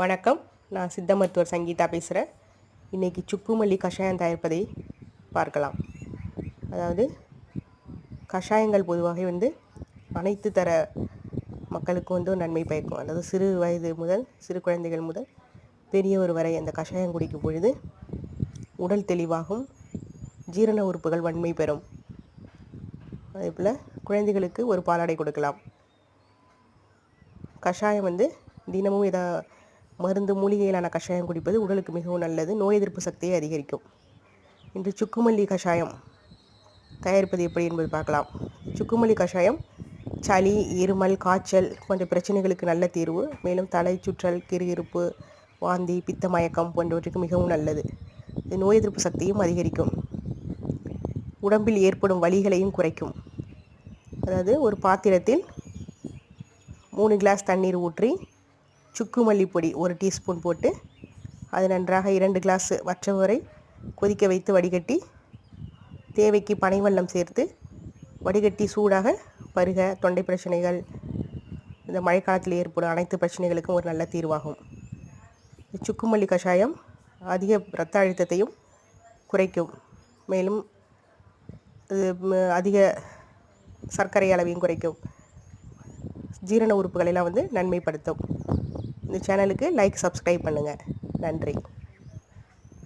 வணக்கம். நான் சித்த மருத்துவர் சங்கீதா பேசுகிறேன் இன்றைக்கி சுக்குமல்லி கஷாயம் தயாரிப்பதை பார்க்கலாம். அதாவது கஷாயங்கள் பொதுவாக வந்து அனைத்து தர மக்களுக்கும் வந்து நன்மை பயக்கும். அதாவது சிறு வயது முதல் சிறு குழந்தைகள் முதல் பெரியவர் வரை அந்த கஷாயம் குடிக்கும் பொழுது உடல் தெளிவாகும் ஜீரண உறுப்புகள் வன்மை பெறும். அதே போல் குழந்தைகளுக்கு ஒரு பாலாடை கொடுக்கலாம். கஷாயம் வந்து தினமும் எதா மருந்து மூலிகையிலான கஷாயம் குடிப்பது உடலுக்கு மிகவும் நல்லது. நோய் எதிர்ப்பு சக்தியை அதிகரிக்கும். இன்று சுக்குமல்லி கஷாயம் தயாரிப்பது எப்படி என்பது பார்க்கலாம். சுக்குமல்லி கஷாயம் சளி இருமல் காய்ச்சல் போன்ற பிரச்சனைகளுக்கு நல்ல தீர்வு. மேலும் தலை சுற்றல் கிருகிருப்பு வாந்தி பித்த மயக்கம் போன்றவற்றுக்கு மிகவும் நல்லது. இது நோய் எதிர்ப்பு சக்தியும் அதிகரிக்கும். உடம்பில் ஏற்படும் வலிகளையும் குறைக்கும். அதாவது ஒரு பாத்திரத்தில் மூணு கிளாஸ் தண்ணீர் ஊற்றி சுக்கு மல்லிப்பொடி ஒரு டீஸ்பூன் போட்டு அது நன்றாக இரண்டு கிளாஸ் வற்ற வரை கொதிக்க வைத்து வடிகட்டி தேவைக்கு பனை சேர்த்து வடிகட்டி சூடாக பருக தொண்டை பிரச்சனைகள் இந்த மழைக்காலத்தில் ஏற்படும் அனைத்து பிரச்சனைகளுக்கும் ஒரு நல்ல தீர்வாகும். சுக்குமல்லி கஷாயம் அதிக இரத்த அழுத்தத்தையும் குறைக்கும். மேலும் அதிக சர்க்கரை அளவையும் குறைக்கும். ஜீரண உறுப்புகளெல்லாம் வந்து நன்மைப்படுத்தும். இந்த சேனலுக்கு லைக் சப்ஸ்கிரைப் பண்ணுங்கள் நன்றி.